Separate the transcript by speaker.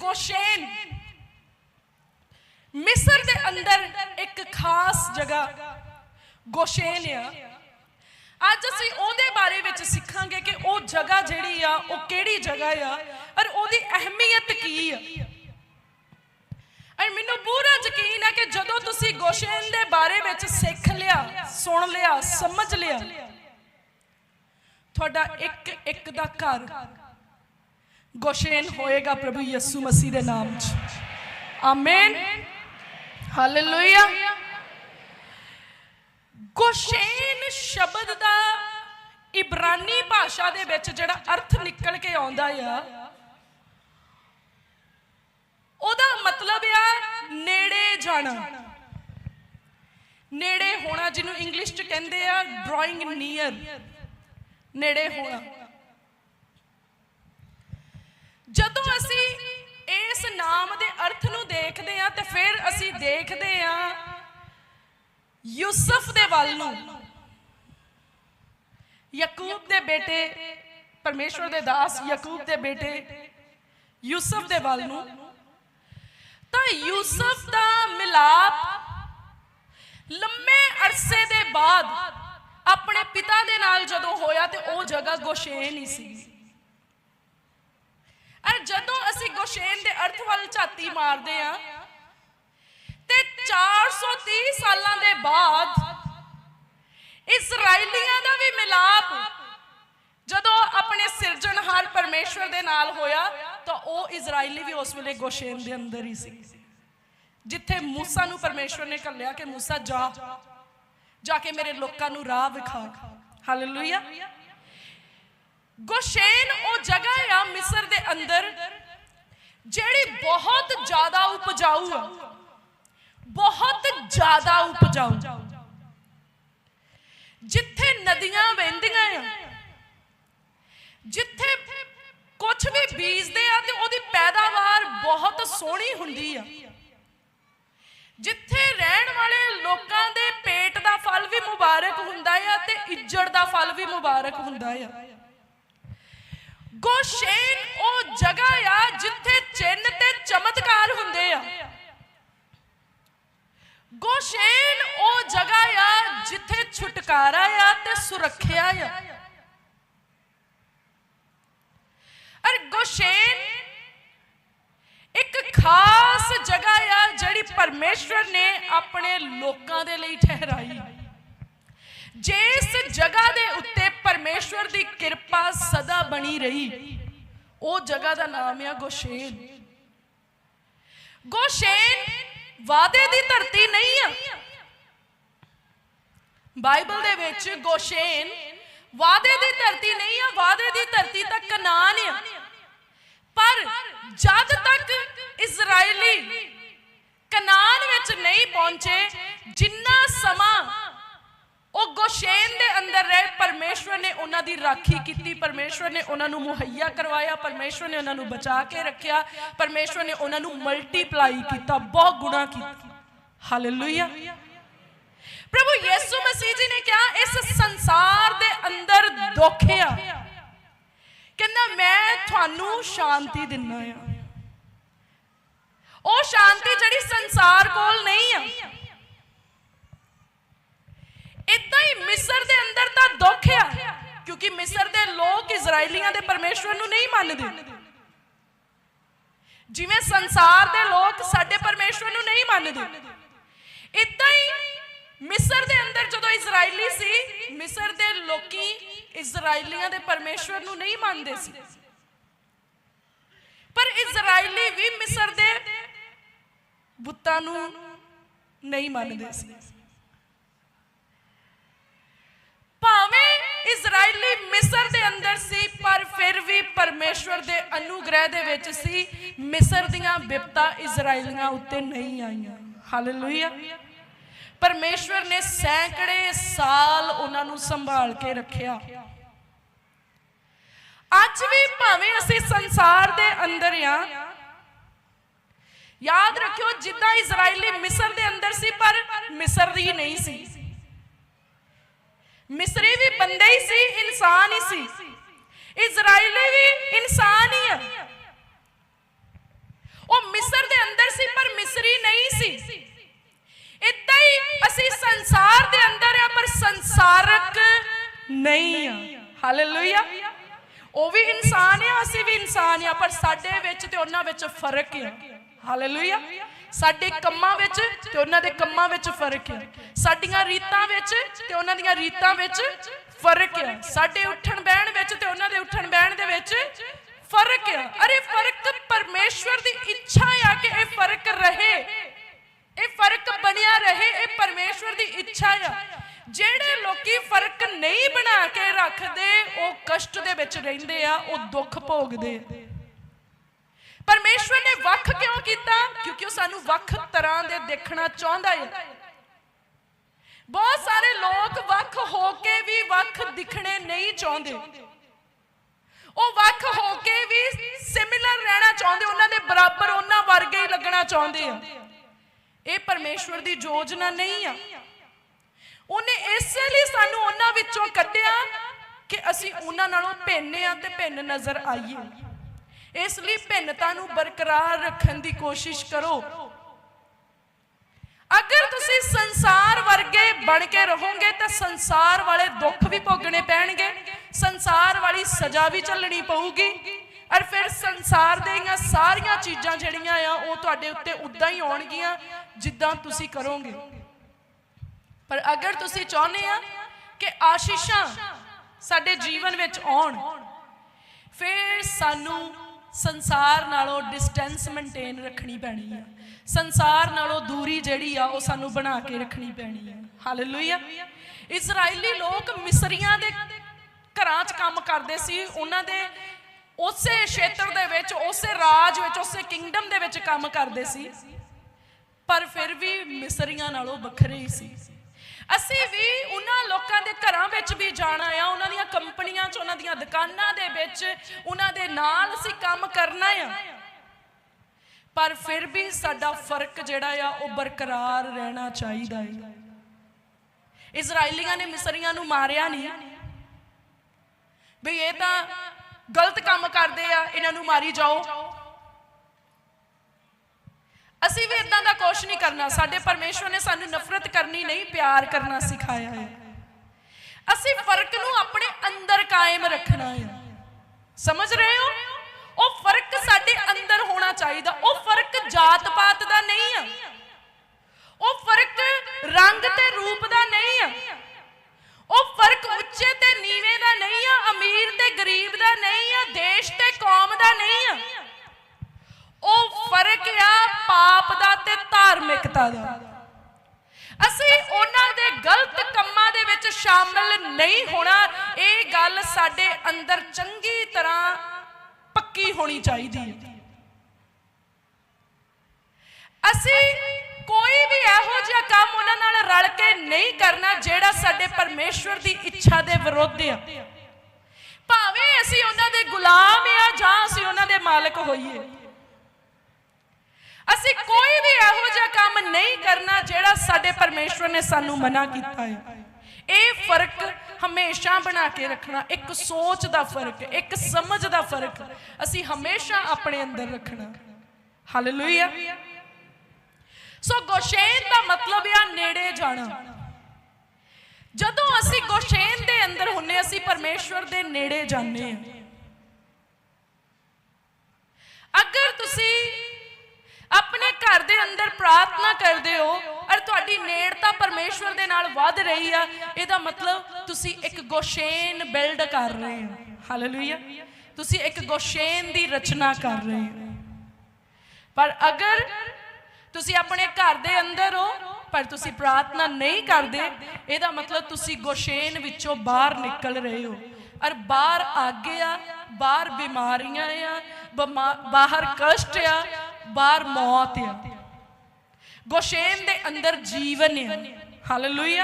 Speaker 1: ਗੋਸ਼ੇਨ। ਮਿਸਰ ਦੇ ਅੰਦਰ ਇੱਕ ਖਾਸ ਜਗ੍ਹਾ ਗੋਸ਼ੇਨ ਆ। ਅੱਜ ਅਸੀਂ ਉਹਦੇ ਬਾਰੇ ਵਿੱਚ ਸਿੱਖਾਂਗੇ ਕਿ ਉਹ ਜਗ੍ਹਾ ਜਿਹੜੀ ਆ, ਉਹ ਕਿਹੜੀ ਜਗ੍ਹਾ ਆ ਔਰ ਉਹਦੀ ਅਹਿਮੀਅਤ ਕੀ ਆ। ਔਰ ਮੈਨੂੰ ਪੂਰਾ ਯਕੀਨ ਹੈ ਕਿ ਜਦੋਂ ਤੁਸੀਂ ਗੋਸ਼ੇਨ ਦੇ ਬਾਰੇ ਵਿੱਚ ਸਿੱਖ ਲਿਆ, ਸੁਣ ਲਿਆ, ਸਮਝ ਲਿਆ, ਤੁਹਾਡਾ ਇੱਕ ਇੱਕ ਦਾ ਘਰ ਗੋਸ਼ੇਨ ਹੋਏਗਾ ਪ੍ਰਭੂ ਯਿਸੂ ਮਸੀਹ ਦੇ ਨਾਮ 'ਚ ਆਮੇਨ ਹਾਲੇਲੂਇਆ ਗੋਸ਼ੇਨ ਸ਼ਬਦ ਦਾ ਇਬਰਾਨੀ ਭਾਸ਼ਾ ਦੇ ਵਿੱਚ ਜਿਹੜਾ ਅਰਥ ਨਿਕਲ ਕੇ ਆਉਂਦਾ ਆ ਉਹਦਾ ਮਤਲਬ ਆ ਨੇੜੇ ਜਾਣਾ ਨੇੜੇ ਹੋਣਾ ਜਿਹਨੂੰ ਇੰਗਲਿਸ਼ ਚ ਕਹਿੰਦੇ ਆ ਡਰਾਇੰਗ ਨੀਅਰ ਨੇੜੇ ਹੋਣਾ ਜਦੋਂ ਅਸੀਂ ਇਸ ਨਾਮ ਦੇ ਅਰਥ ਨੂੰ ਦੇਖਦੇ ਆ ਤੇ ਫਿਰ ਅਸੀਂ ਦੇਖਦੇ ਆ ਯੂਸਫ ਦੇ ਵੱਲ ਨੂੰ। ਯਾਕੂਬ ਦੇ ਬੇਟੇ, ਪਰਮੇਸ਼ਵਰ ਦੇ ਦਾਸ ਯਾਕੂਬ ਦੇ ਬੇਟੇ ਯੂਸਫ ਦੇ ਵੱਲ ਨੂੰ। ਤਾਂ ਯੂਸਫ ਦਾ ਮਿਲਾਪ ਲੰਮੇ ਅਰਸੇ ਦੇ ਬਾਅਦ ਆਪਣੇ ਪਿਤਾ ਦੇ ਨਾਲ ਜਦੋਂ ਹੋਇਆ ਤੇ ਉਹ ਜਗ੍ਹਾ ਗੋਸ਼ੇਨ ਹੀ ਸੀ। ਪਰ ਜਦੋਂ ਅਸੀਂ ਗੋਸ਼ੇਨ ਦੇ ਅਰਥ ਵੱਲ ਝਾਤੀ ਮਾਰਦੇ ਆ ਤੇ 430 ਸਾਲਾਂ ਦੇ ਬਾਅਦ ਇਸرائیਲੀਆਂ ਦਾ ਵੀ ਮਿਲਾਪ ਜਦੋਂ ਆਪਣੇ ਸਿਰਜਣਹਾਰ ਪਰਮੇਸ਼ਵਰ ਦੇ ਨਾਲ ਹੋਇਆ, ਤਾਂ ਉਹ ਇਜ਼ਰਾਈਲੀ ਵੀ ਉਸ ਵੇਲੇ ਗੋਸ਼ੇਨ ਦੇ ਅੰਦਰ ਹੀ ਸੀ। ਜਿੱਥੇ ਮੂਸਾ ਨੂੰ ਪਰਮੇਸ਼ਵਰ ਨੇ ਕੱਲਿਆ ਕਿ ਮੂਸਾ ਜਾ ਜਾ ਕੇ ਮੇਰੇ ਲੋਕਾਂ ਨੂੰ ਰਾਹ ਵਿਖਾ। ਹਾਲੇਲੂਇਆ ਗੋਸ਼ੇਨ ਉਹ ਜਗ੍ਹਾ ਆ ਮਿਸਰ ਦੇ ਅੰਦਰ, ਜਿਹੜੀ ਬਹੁਤ ਜ਼ਿਆਦਾ ਉਪਜਾਊ ਆ। ਬਹੁਤ ਜ਼ਿਆਦਾ ਉਪਜਾਊ। ਜਿੱਥੇ ਨਦੀਆਂ ਵਹਿੰਦੀਆਂ ਆ, ਜਿੱਥੇ ਕੁਝ ਵੀ ਬੀਜਦੇ ਆ ਤੇ ਉਹਦੀ ਪੈਦਾਵਾਰ ਬਹੁਤ ਸੋਹਣੀ ਹੁੰਦੀ ਆ। ਜਿੱਥੇ ਰਹਿਣ ਵਾਲੇ ਲੋਕਾਂ ਦੇ ਪੇਟ ਦਾ ਫਲ ਵੀ ਮੁਬਾਰਕ ਹੁੰਦਾ ਆ ਤੇ ਇੱਜੜ ਦਾ ਫਲ ਵੀ ਮੁਬਾਰਕ ਹੁੰਦਾ ਆ। ਗੋਸ਼ੇਨ ਉਹ ਜਗ੍ਹਾ ਆ ਜਿੱਥੇ ਚਿੰਨ ਤੇ ਚਮਤਕਾਰ ਹੁੰਦੇ ਆ। ਗੋਸ਼ੇਨ ਉਹ ਜਗ੍ਹਾ ਆ ਜਿੱਥੇ ਛੁਟਕਾਰਾ ਆ ਤੇ ਸੁਰੱਖਿਆ ਆ। ਅਰ ਗੋਸ਼ੇਨ ਇੱਕ ਖਾਸ ਜਗ੍ਹਾ ਆ ਜਿਹੜੀ ਪਰਮੇਸ਼ਵਰ ਨੇ ਆਪਣੇ ਲੋਕਾਂ ਦੇ ਲਈ ਠਹਿਰਾਈ। ਜਿਸ ਜਗ੍ਹਾ ਦੇ ਉੱਤੇ ਪਰਮੇਸ਼ਵਰ ਦੀ ਕਿਰਪਾ ਸਦਾ ਬਣੀ ਰਹੀ। ਉਹ ਜਗ੍ਹਾ ਦਾ ਨਾਮ ਆ ਗੋਸ਼ੇਨ। ਗੋਸ਼ੇਨ ਵਾਦੇ ਦੀ ਧਰਤੀ ਨਹੀਂ ਆ। ਬਾਈਬਲ ਦੇ ਵਿੱਚ ਗੋਸ਼ੇਨ ਵਾਦੇ ਦੀ ਧਰਤੀ ਨਹੀਂ ਆ ਵਾਦੇ ਦੀ ਧਰਤੀ ਤਾਂ ਕਨਾਨ ਆ। ਪਰ ਜਦ ਤੱਕ ਇਜ਼ਰਾਈਲੀ ਕਨਾਨ ਵਿੱਚ ਨਹੀਂ ਪਹੁੰਚੇ, ਜਿੰਨਾ ਸਮਾਂ ਉਹ ਗੋਸ਼ੇਨ ਦੇ ਅੰਦਰ ਰਹੇ, ਪਰਮੇਸ਼ਵਰ ਨੇ ਉਹਨਾਂ ਦੀ ਰਾਖੀ ਕੀਤੀ, ਪਰਮੇਸ਼ਵਰ ਨੇ ਉਹਨਾਂ ਨੂੰ ਮੁਹੱਈਆ ਕਰਵਾਇਆ, ਪਰਮੇਸ਼ਵਰ ਨੇ ਉਹਨਾਂ ਨੂੰ ਬਚਾ ਕੇ ਰੱਖਿਆ, ਪਰਮੇਸ਼ਵਰ ਨੇ ਉਹਨਾਂ ਨੂੰ ਮਲਟੀਪਲਾਈ ਕੀਤਾ, ਬਹੁਤ ਗੁਣਾ ਕੀਤਾ। ਹਾਲੇਲੂਇਆ ਪ੍ਰਭੂ ਯਿਸੂ ਮਸੀਹ ਜੀ ਨੇ ਕਿਹਾ, ਇਸ ਸੰਸਾਰ ਦੇ ਅੰਦਰ ਦੁੱਖ ਆ। ਕਹਿੰਦਾ, ਮੈਂ ਤੁਹਾਨੂੰ ਸ਼ਾਂਤੀ ਦਿੰਨਾ ਆ। ਉਹ ਸ਼ਾਂਤੀ ਜਿਹੜੀ ਸੰਸਾਰ ਕੋਲ ਨਹੀਂ ਆ। ਇਦਾਂ ਹੀ ਮਿਸਰ ਦੇ ਅੰਦਰ ਤਾਂ ਦੁੱਖ ਆ, ਕਿਉਂਕਿ ਮਿਸਰ ਦੇ ਲੋਕ ਇਜ਼ਰਾਈਲੀਆਂ ਦੇ ਪਰਮੇਸ਼ਵਰ ਨੂੰ ਨਹੀਂ ਮੰਨਦੇ। ਜਿਵੇਂ ਸੰਸਾਰ ਦੇ ਲੋਕ ਸਾਡੇ ਪਰਮੇਸ਼ਵਰ ਨੂੰ ਨਹੀਂ ਮੰਨਦੇ। ਇਦਾਂ ਹੀ ਮਿਸਰ ਦੇ ਅੰਦਰ ਜਦੋਂ ਇਜ਼ਰਾਈਲੀ ਸੀ, ਮਿਸਰ ਦੇ ਲੋਕੀ ਇਜ਼ਰਾਈਲੀਆਂ ਦੇ ਪਰਮੇਸ਼ਵਰ ਨੂੰ ਨਹੀਂ ਮੰਨਦੇ ਸੀ। ਪਰ ਇਜ਼ਰਾਈਲੀ ਵੀ ਮਿਸਰ ਦੇ ਬੁੱਤਾਂ ਨੂੰ ਨਹੀਂ ਮੰਨਦੇ ਸੀ ਭਾਵੇਂ ਇਜ਼ਰਾਈਲੀ ਮਿਸਰ ਦੇ ਅੰਦਰ ਸੀ, ਪਰ ਫਿਰ ਵੀ ਪਰਮੇਸ਼ਵਰ ਦੇ ਅਨੁਗ੍ਰਹਿ ਦੇ ਵਿੱਚ ਸੀ। ਮਿਸਰ ਦੀਆਂ ਬਿਪਤਾ ਇਜ਼ਰਾਈਲੀਆਂ ਉੱਤੇ ਨਹੀਂ ਆਈਆਂ। ਹਾਲੇਲੂਇਆ ਪਰਮੇਸ਼ਵਰ ਨੇ ਸੈਂਕੜੇ ਸਾਲ ਉਹਨਾਂ ਨੂੰ ਸੰਭਾਲ ਕੇ ਰੱਖਿਆ। ਅੱਜ ਵੀ ਭਾਵੇਂ ਅਸੀਂ ਸੰਸਾਰ ਦੇ ਅੰਦਰ ਆ, ਯਾਦ ਰੱਖਿਓ ਜਿੱਦਾਂ ਇਜ਼ਰਾਈਲੀ ਮਿਸਰ ਦੇ ਅੰਦਰ ਸੀ, ਪਰ ਮਿਸਰ ਦੀ ਨਹੀਂ ਸੀ। ਮਿਸਰੀ ਵੀ ਬੰਦੇ ਹੀ ਸੀ, ਇਨਸਾਨ ਹੀ ਸੀ। ਇਜ਼ਰਾਈਲੀ ਵੀ ਇਨਸਾਨ ਹੀ ਆ। ਉਹ ਮਿਸਰ ਦੇ ਅੰਦਰ ਸੀ, ਪਰ ਮਿਸਰੀ ਨਹੀਂ ਸੀ। ਇਦਾਂ ਹੀ ਅਸੀਂ ਸੰਸਾਰ ਦੇ ਅੰਦਰ ਆ, ਪਰ ਸੰਸਾਰਕ ਨਹੀਂ ਆ। ਹਾਲੇਲੂਇਆ ਉਹ ਵੀ ਇਨਸਾਨ ਆ, ਅਸੀਂ ਵੀ ਇਨਸਾਨ ਆ, ਪਰ ਸਾਡੇ ਵਿੱਚ ਤੇ ਉਹਨਾਂ ਵਿੱਚ ਫ਼ਰਕ ਆ। ਹਾਲੇਲੂਇਆ ਸਾਡੇ ਕੰਮਾਂ ਵਿੱਚ ਤੇ ਉਹਨਾਂ ਦੇ ਕੰਮਾਂ ਵਿੱਚ ਫ਼ਰਕ ਹੈ ਸਾਡੀਆਂ ਰੀਤਾਂ ਵਿੱਚ ਤੇ ਉਹਨਾਂ ਦੀਆਂ ਰੀਤਾਂ ਵਿੱਚ ਫ਼ਰਕ ਆ। ਸਾਡੇ ਉੱਠਣ ਬਹਿਣ ਵਿੱਚ ਤੇ ਉਹਨਾਂ ਦੇ ਉੱਠਣ ਬਹਿਣ ਦੇ ਵਿੱਚ ਫ਼ਰਕ ਆ। ਅਰੇ ਫ਼ਰਕ ਪਰਮੇਸ਼ਵਰ ਦੀ ਇੱਛਾ ਆ ਕਿ ਇਹ ਫ਼ਰਕ ਰਹੇ। ਇਹ ਫ਼ਰਕ ਬਣਿਆ ਰਹੇ, ਇਹ ਪਰਮੇਸ਼ਵਰ ਦੀ ਇੱਛਾ ਆ। ਜਿਹੜੇ ਲੋਕੀ ਫ਼ਰਕ ਨਹੀਂ ਬਣਾ ਕੇ ਰੱਖਦੇ, ਉਹ ਕਸ਼ਟ ਦੇ ਵਿੱਚ ਰਹਿੰਦੇ ਆ, ਉਹ ਦੁੱਖ ਭੋਗਦੇ ਪਰਮੇਸ਼ਵਰ ਨੇ ਵੱਖ ਕਿਉਂ ਕੀਤਾ? ਕਿਉਂਕਿ ਉਹ ਸਾਨੂੰ ਵੱਖ ਤਰ੍ਹਾਂ ਦੇ ਦੇਖਣਾ ਚਾਹੁੰਦਾ ਹੈ ਬਹੁਤ ਸਾਰੇ ਲੋਕ ਵੱਖ ਹੋ ਕੇ ਵੀ ਵੱਖ ਦਿਖਣੇ ਨਹੀਂ ਚਾਹੁੰਦੇ। ਉਹ ਵੱਖ ਹੋ ਕੇ ਵੀ ਸਿਮਿਲਰ ਰਹਿਣਾ ਚਾਹੁੰਦੇ, ਉਹਨਾਂ ਦੇ ਬਰਾਬਰ ਉਹਨਾਂ ਵਰਗੇ ਹੀ ਲੱਗਣਾ ਚਾਹੁੰਦੇ ਆ। ਇਹ ਪਰਮੇਸ਼ਵਰ ਦੀ ਯੋਜਨਾ ਨਹੀਂ ਆ। ਉਹਨੇ ਇਸੇ ਲਈ ਸਾਨੂੰ ਉਹਨਾਂ ਵਿੱਚੋਂ ਕੱਢਿਆ ਕਿ ਅਸੀਂ ਉਹਨਾਂ ਨਾਲੋਂ ਭਿੰਨੇ ਆ ਤੇ ਭਿੰਨ ਨਜ਼ਰ ਆਈਏ। ਇਸ ਲਈ ਭਿੰਨਤਾ ਨੂੰ ਬਰਕਰਾਰ ਰੱਖਣ ਦੀ ਕੋਸ਼ਿਸ਼ ਕਰੋ। ਅਗਰ ਤੁਸੀਂ ਸੰਸਾਰ ਬਣ ਕੇ ਰਹੋਗੇ ਤਾਂ ਸੰਸਾਰ ਵਾਲੇ ਦੁੱਖ ਵੀ ਭੋਗਣੇ ਪੈਣਗੇ, ਸੰਸਾਰ ਵਾਲੀ ਸਜ਼ਾ ਵੀ ਝੱਲਣੀ ਪਊਗੀ। ਔਰ ਫਿਰ ਸੰਸਾਰ ਦੀਆਂ ਸਾਰੀਆਂ ਚੀਜ਼ਾਂ ਜਿਹੜੀਆਂ ਆ, ਉਹ ਤੁਹਾਡੇ ਉੱਤੇ ਉਦਾਂ ਹੀ ਆਉਣਗੀਆਂ ਜਿੱਦਾਂ ਤੁਸੀਂ ਕਰੋਗੇ। ਪਰ ਅਗਰ ਤੁਸੀਂ ਚਾਹੁੰਦੇ ਆ ਕਿ ਆਸ਼ੀਸ਼ਾਂ ਸਾਡੇ ਜੀਵਨ ਵਿੱਚ ਆਉਣ, ਫਿਰ ਸਾਨੂੰ ਸੰਸਾਰ ਨਾਲੋਂ ਡਿਸਟੈਂਸ ਮੇਨਟੇਨ ਰੱਖਣੀ ਪੈਣੀ ਆ। ਸੰਸਾਰ ਨਾਲੋਂ ਦੂਰੀ ਜਿਹੜੀ ਆ, ਉਹ ਸਾਨੂੰ ਬਣਾ ਕੇ ਰੱਖਣੀ ਪੈਣੀ ਆ। ਹਾਲੇਲੂਇਆ ਇਜ਼ਰਾਈਲੀ ਲੋਕ ਮਿਸਰੀਆਂ ਦੇ ਘਰਾਂ 'ਚ ਕੰਮ ਕਰਦੇ ਸੀ, ਉਹਨਾਂ ਦੇ ਉਸੇ ਖੇਤਰ ਦੇ ਵਿੱਚ, ਉਸੇ ਰਾਜ ਵਿੱਚ, ਉਸੇ ਕਿੰਗਡਮ ਦੇ ਵਿੱਚ ਕੰਮ ਕਰਦੇ ਸੀ। ਪਰ ਫਿਰ ਵੀ ਮਿਸਰੀਆਂ ਨਾਲੋਂ ਵੱਖਰੇ ਹੀ ਸੀ। ਅਸੀਂ ਵੀ ਉਹਨਾਂ ਲੋਕਾਂ ਦੇ ਘਰਾਂ ਵਿੱਚ ਵੀ ਜਾਣਾ ਆ, ਉਹਨਾਂ ਦੀਆਂ ਕੰਪਨੀਆਂ 'ਚ, ਉਹਨਾਂ ਦੀਆਂ ਦੁਕਾਨਾਂ ਦੇ ਵਿੱਚ, ਉਹਨਾਂ ਦੇ ਨਾਲ ਅਸੀਂ ਕੰਮ ਕਰਨਾ ਆ। ਪਰ ਫਿਰ ਵੀ ਸਾਡਾ ਫ਼ਰਕ ਜਿਹੜਾ ਆ, ਉਹ ਬਰਕਰਾਰ ਰਹਿਣਾ ਚਾਹੀਦਾ ਹੈ ਇਜ਼ਰਾਈਲੀਆਂ ਨੇ ਮਿਸਰੀਆਂ ਨੂੰ ਮਾਰਿਆ ਨਹੀਂ। ਵੀ ਇਹ ਤਾਂ ਗਲਤ ਕੰਮ ਕਰਦੇ ਆ, ਇਹਨਾਂ ਨੂੰ ਮਾਰੀ ਜਾਓ। ਅਸੀਂ ਵੀ ਇਦਾਂ ਦਾ ਕੁਝ ਨਹੀਂ ਕਰਨਾ। ਸਾਡੇ ਪਰਮੇਸ਼ਵਰ ਨੇ ਸਾਨੂੰ ਨਫ਼ਰਤ ਕਰਨੀ ਨਹੀਂ, ਪਿਆਰ ਕਰਨਾ ਸਿਖਾਇਆ ਹੈ। ਅਸੀਂ ਫ਼ਰਕ ਨੂੰ ਆਪਣੇ ਅੰਦਰ ਕਾਇਮ ਰੱਖਣਾ ਹੈ। ਸਮਝ ਰਹੇ ਹੋ? ਉਹ ਫ਼ਰਕ ਸਾਡੇ ਅੰਦਰ ਹੋਣਾ ਚਾਹੀਦਾ। ਉਹ ਫ਼ਰਕ ਜਾਤ ਪਾਤ ਦਾ ਨਹੀਂ ਆ ਉਹ ਫ਼ਰਕ ਰੰਗ ਤੇ ਰੂਪ ਦਾ ਨਹੀਂ ਆ ਉਹ ਫ਼ਰਕ ਉੱਚੇ ਤੇ ਨੀਵੇਂ ਦਾ ਨਹੀਂ ਆ ਅਮੀਰ ਤੇ ਗਰੀਬ ਦਾ ਨਹੀਂ ਆ ਦੇਸ਼ ਤੇ ਕੌਮ ਦਾ ਨਹੀਂ ਆ ਉਹ ਫ਼ਰਕ ਆ ਪਾਪ ਦਾ ਤੇ ਧਾਰਮਿਕਤਾ ਦਾ ਅਸੀਂ ਉਹਨਾਂ ਦੇ ਗਲਤ ਕੰਮਾਂ ਦੇ ਵਿੱਚ ਸ਼ਾਮਲ ਨਹੀਂ ਹੋਣਾ, ਇਹ ਗੱਲ ਸਾਡੇ ਅੰਦਰ ਚੰਗੀ ਤਰ੍ਹਾਂ ਪੱਕੀ ਹੋਣੀ ਚਾਹੀਦੀ ਹੈ। ਅਸੀਂ ਕੋਈ ਵੀ ਇਹੋ ਜਿਹਾ ਕੰਮ ਉਹਨਾਂ ਨਾਲ ਰਲ ਕੇ ਨਹੀਂ ਕਰਨਾ ਜਿਹੜਾ ਸਾਡੇ ਪਰਮੇਸ਼ਵਰ ਦੀ ਇੱਛਾ ਦੇ ਵਿਰੁੱਧ ਆ। ਭਾਵੇਂ ਅਸੀਂ ਉਹਨਾਂ ਦੇ ਗੁਲਾਮ ਆ ਜਾਂ ਅਸੀਂ ਉਹਨਾਂ ਦੇ ਮਾਲਕ ਹੋਈਏ। ਅਸੀਂ ਕੋਈ ਵੀ ਇਹੋ ਜਿਹਾ ਕੰਮ ਨਹੀਂ ਕਰਨਾ ਜਿਹੜਾ ਸਾਡੇ ਪਰਮੇਸ਼ਵਰ ਨੇ ਸਾਨੂੰ ਮਨਾ ਕੀਤਾ ਹੈ। ਇਹ ਫ਼ਰਕ ਹਮੇਸ਼ਾ ਬਣਾ ਕੇ ਰੱਖਣਾ, ਇੱਕ ਸੋਚ ਦਾ ਫ਼ਰਕ, ਇੱਕ ਸਮਝ ਦਾ ਫ਼ਰਕ ਅਸੀਂ ਹਮੇਸ਼ਾ ਆਪਣੇ ਅੰਦਰ ਰੱਖਣਾ। ਹਾਲੇਲੂਇਆ ਸੋ ਗੋਸ਼ੇਨ ਦਾ ਮਤਲਬ ਆ ਨੇੜੇ ਜਾਣਾ। ਜਦੋਂ ਅਸੀਂ ਗੋਸ਼ੇਨ ਦੇ ਅੰਦਰ ਹੁੰਨੇ ਅਸੀਂ ਪਰਮੇਸ਼ਵਰ ਦੇ ਨੇੜੇ ਜਾਂਦੇ ਹਾਂ ਅਗਰ ਤੁਸੀਂ ਆਪਣੇ ਘਰ ਦੇ ਅੰਦਰ ਪ੍ਰਾਰਥਨਾ ਕਰਦੇ ਹੋ ਔਰ ਤੁਹਾਡੀ ਨੇੜਤਾ ਪਰਮੇਸ਼ਵਰ ਦੇ ਨਾਲ ਵੱਧ ਰਹੀ ਆ। ਇਹਦਾ ਮਤਲਬ ਤੁਸੀਂ ਇੱਕ ਗੋਸ਼ੇਨ ਬਿਲਡ ਕਰ ਰਹੇ ਹੋ। ਹਾਲੇਲੂਇਆ ਤੁਸੀਂ ਇੱਕ ਗੋਸ਼ੇਨ ਦੀ ਰਚਨਾ ਕਰ ਰਹੇ ਹੋ। ਪਰ ਅਗਰ ਤੁਸੀਂ ਆਪਣੇ ਘਰ ਦੇ ਅੰਦਰ ਹੋ, ਪਰ ਤੁਸੀਂ ਪ੍ਰਾਰਥਨਾ ਨਹੀਂ ਕਰਦੇ, ਇਹਦਾ ਮਤਲਬ ਤੁਸੀਂ ਗੋਸ਼ੇਨ ਵਿੱਚੋਂ ਬਾਹਰ ਨਿਕਲ ਰਹੇ ਹੋ। ਔਰ ਬਾਹਰ ਆਗੇ ਆ, ਬਾਹਰ ਬਿਮਾਰੀਆਂ ਆ, ਬਮਾ- ਬਾਹਰ ਕਸ਼ਟ ਆ, ਬਾਹਰ ਮੌਤ ਆ। ਗੋਸ਼ੇਨ ਦੇ ਅੰਦਰ ਜੀਵਨ ਆ। ਹਾਲੇਲੂਇਆ